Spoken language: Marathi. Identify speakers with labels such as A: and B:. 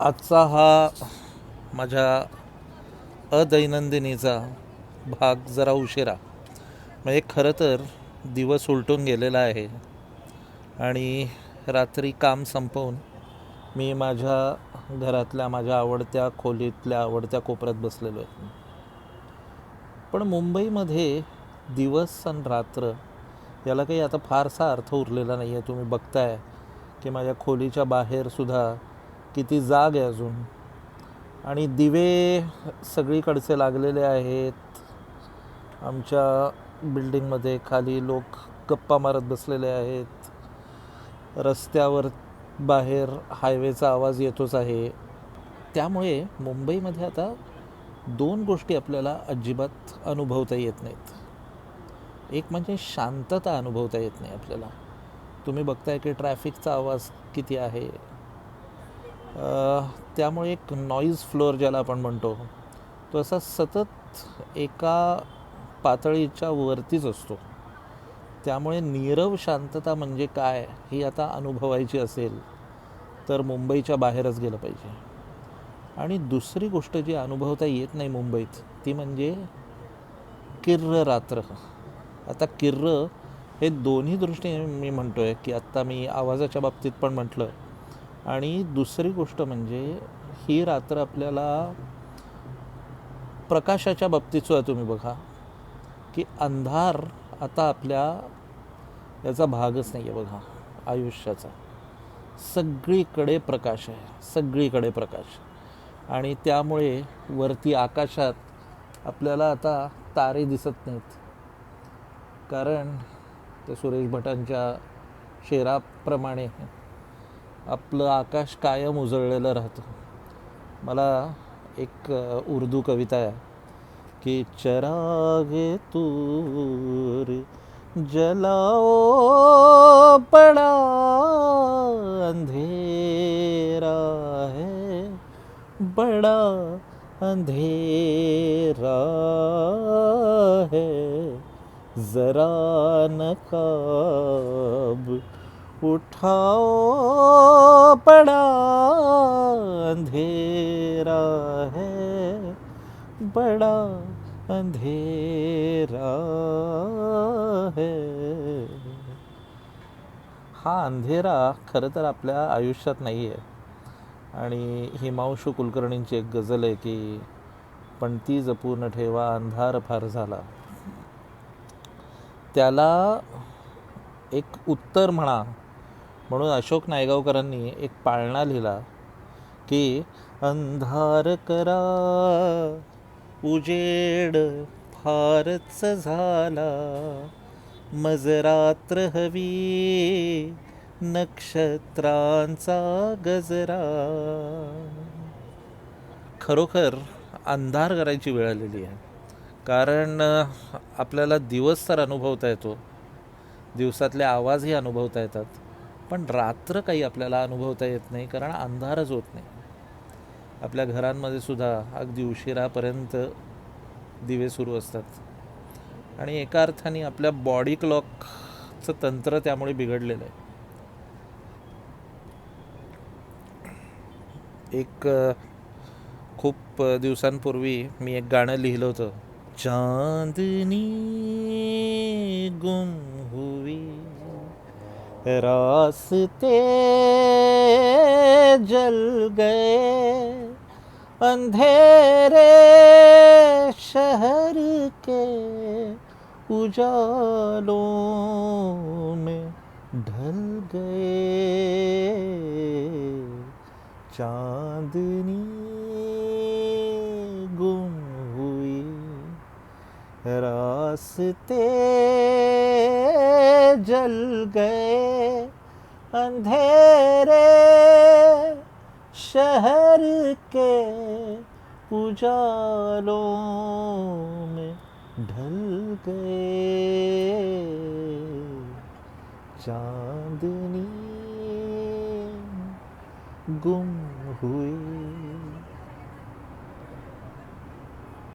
A: आजचा हा माझ्या अदैनंदिनीचा भाग जरा उशिरा. म्हणजे खरं तर दिवस उलटून गेलेला आहे. आणि रात्री काम संपवून मी माझ्या घरातल्या माझ्या आवडत्या खोलीतल्या आवडत्या कोपऱ्यात बसलेलो आहे. पण मुंबईमध्ये दिवस आणि रात्र याला काही आता फारसा अर्थ उरलेला नाही आहे तुम्ही बघताय की माझ्या खोलीच्या बाहेरसुद्धा किती जाग आहे अजून. आणि दिवे सगळीकडचे लागलेले आहेत. आमच्या बिल्डिंगमध्ये खाली लोक गप्पा मारत बसलेले आहेत. रस्त्यावर बाहेर हायवेचा आवाज येतोच आहे. त्यामुळे मुंबईमध्ये आता दोन गोष्टी आपल्याला अजिबात अनुभवता येत नाहीत. एक म्हणजे शांतता अनुभवता येत नाही आपल्याला. तुम्ही बघताय की ट्रॅफिकचा आवाज किती आहे. त्यामुळे एक नॉईज फ्लोअर ज्याला आपण म्हणतो तो असा सतत एका पातळीच्या वरतीच असतो. त्यामुळे नीरव शांतता म्हणजे काय ही आता अनुभवायची असेल तर मुंबईच्या बाहेरच गेलं पाहिजे. आणि दुसरी गोष्ट जी अनुभवता येत नाही मुंबईत ती म्हणजे किर्र रात्र. आता किर्र हे दोन्ही दृष्टीने मी म्हणतो आहे की आत्ता मी आवाजाच्या बाबतीत पण म्हटलं आणि दुसरी गोष्ट म्हणजे ही रात्र आपल्याला प्रकाशाच्या बाबतीत सुद्धा तुम्ही बघा की अंधार आता आपल्या याचा भागच नाही आहे बघा आयुष्याचा. सगळीकडे प्रकाश आहे सगळीकडे प्रकाश. आणि त्यामुळे वरती आकाशात आपल्याला आता तारे दिसत नाहीत. कारण ते सुरेश भटांच्या शेराप्रमाणे आपलं आकाश कायम उजळलेलं राहतं. मला एक उर्दू कविता आहे की चरागे तूर जलाओ पडा अंधेरा है बड़ा अंधेरा है जरा नकाब उठाओ पडा अंधेरा है बड़ा अंधेरा है। हा अंधेरा खरं तर आपल्या आयुष्यात नाही आहे आणि हिमांशू कुलकर्णींची एक गझल आहे की पण ती जपून ठेवा अंधार फार झाला. त्याला एक उत्तर म्हणा म्हणून अशोक नायगावकरांनी एक पाळणा लिहिला की अंधार करा उजेड फारच झाला मजरात्र हवी नक्षत्रांचा गजरा. खरोखर अंधार करायची वेळ आलेली आहे. कारण आपल्याला दिवस तर अनुभवता येतो. दिवसातले आवाजही अनुभवता येतात. पण रात्र काही आपल्याला अनुभवता येत नाही कारण अंधारच होत नाही. आपल्या घरांमध्ये सुद्धा अगदी उशिरापर्यंत दिवे सुरू असतात. आणि एका अर्थाने आपल्या बॉडी क्लॉकचं तंत्र त्यामुळे बिघडलेलं आहे. एक खूप दिवसांपूर्वी मी एक गाणं लिहिलं होतं. चांदनी गुम हुई रास्ते जल गए अंधेरे शहर के उजालों में ढल गए चांदनी गुम हुई रास्ते जल गए अंधेरे शहर के उजालों में ढल गए चांदनी गुम हुई